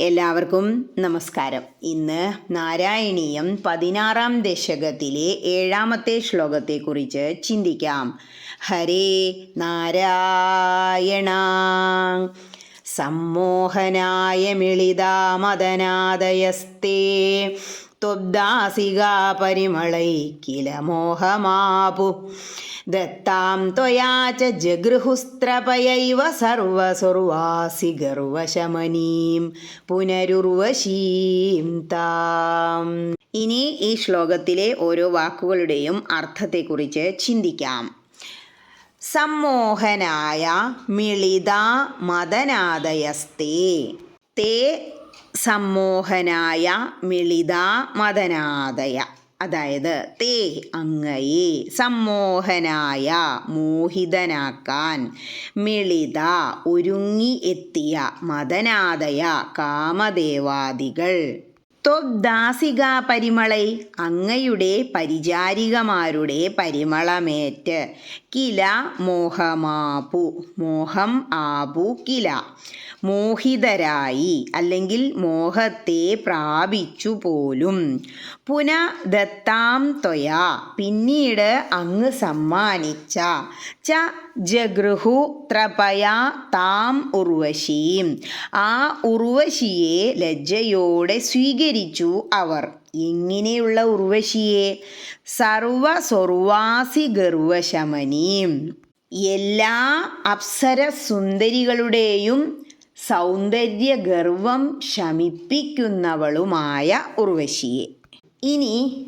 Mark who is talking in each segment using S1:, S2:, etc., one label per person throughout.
S1: എല്ലാവർക്കും നമസ്കാരം. ഇന്ന് നാരായണീയം പതിനാറാം ദശകത്തിലെ ഏഴാമത്തെ ശ്ലോകത്തെക്കുറിച്ച് ചിന്തിക്കാം. ഹരേ നാരായണ. സമ്മോഹനായ മിളിതാമദനാദയസ്തേ കില മോഹമാപു ദത്താം ത്വയാ ച ജഗൃഹുസ്ത്രപയൈവ സർവസുർവാസി ഗർവശമനീം പുനരുർവശീം താം. ഇനി ഈ ശ്ലോകത്തിലെ ഓരോ വാക്കുകളുടെയും അർത്ഥത്തെക്കുറിച്ച് ചിന്തിക്കാം. സമ്മോഹനായ മിളിത മദനാദയസ്തേ. തേ സമ്മോഹനായ മിളിത മദനാദയ. അതായത് തേ അങ്ങയെ സമ്മോഹനായ മോഹിതനാക്കാൻ മിളിത ഒരുങ്ങി എത്തിയ മദനാദയ കാമദേവാദികൾ. ത്വദാസിക പരിമളൈ അങ്ങയുടെ പരിചാരികമാരുടെ പരിമളമേറ്റ്. കില മോഹമാപു മോഹം ആപു കില. മോഹിതരായി അല്ലെങ്കിൽ മോഹത്തെ പ്രാപിച്ചു പോലും. പുന ദത്താം ത്വയാ പിന്നീട് അങ്ങ് സമ്മാനിച്ച. ച ജഗൃഹു ത്രപയാ താം ഉർവശീം. ആ ഉർവശിയെ ലജ്ജയോടെ സ്വീകരിച്ചു അവർ. എങ്ങനെയുള്ള ഉർവശിയെ? സർവ സ്വർവാസി ഗർവശമനീം എല്ലാ അപ്സര സുന്ദരികളുടെയും സൗന്ദര്യഗർവം ശമിപ്പിക്കുന്നവളുമായ ഉർവശിയെ. ഇനി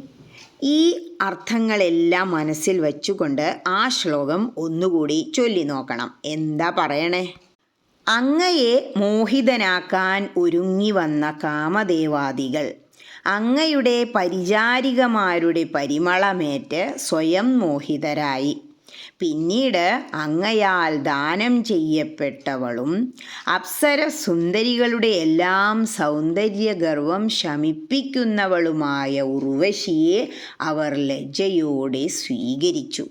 S1: ഈ അർത്ഥങ്ങളെല്ലാം മനസ്സിൽ വച്ചുകൊണ്ട് ആ ശ്ലോകം ഒന്നുകൂടി ചൊല്ലി നോക്കണം. എന്താ പറയണേ? അങ്ങയെ മോഹിതനാക്കാൻ ഒരുങ്ങി വന്ന കാമദേവാദികൾ അങ്ങയുടെ പരിചാരികമാരുടെ പരിമളമേറ്റ് സ്വയം മോഹിതരായി. പിന്നീട് അങ്ങയാൽ ദാനം ചെയ്യപ്പെട്ടവളും അപ്സര സുന്ദരികളുടെ എല്ലാം സൗന്ദര്യഗർവം ശമിപ്പിക്കുന്നവളുമായ ഉർവശിയെ അവർ ലജ്ജയോടെ സ്വീകരിച്ചു.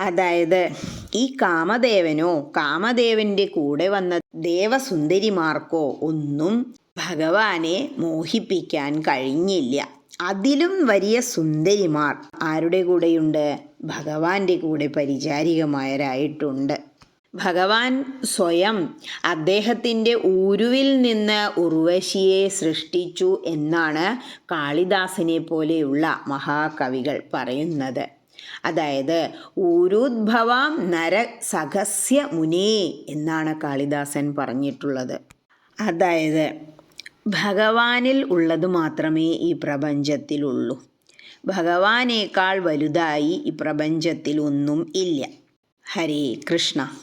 S1: അതായത് ഈ കാമദേവനോ കാമദേവന്റെ കൂടെ വന്ന ദേവസുന്ദരിമാർക്കോ ഒന്നും ഭഗവാനെ മോഹിപ്പിക്കാൻ കഴിഞ്ഞില്ല. അതിലും വലിയ സുന്ദരിമാർ ആരുടെ കൂടെയുണ്ട്? ഭഗവാന്റെ കൂടെ പരിചാരികമായരായിട്ടുണ്ട് ഭഗവാൻ സ്വയം അദ്ദേഹത്തിന്റെ ഊരുവിൽ നിന്ന് ഉർവശിയെ സൃഷ്ടിച്ചു എന്നാണ് കാളിദാസനെ പോലെയുള്ള മഹാകവികൾ പറയുന്നത്. അതായത് ഊരുദ്ഭവാം നര സഹസ്യ മുനേ എന്നാണ് കാളിദാസൻ പറഞ്ഞിട്ടുള്ളത്. അതായത് ഭഗവാനിൽ ഉള്ളത് മാത്രമേ ഈ പ്രപഞ്ചത്തിലുള്ളൂ. ഭഗവാനേക്കാൾ വലുതായി ഈ പ്രപഞ്ചത്തിൽ ഒന്നും ഇല്ല. ഹരേ കൃഷ്ണ.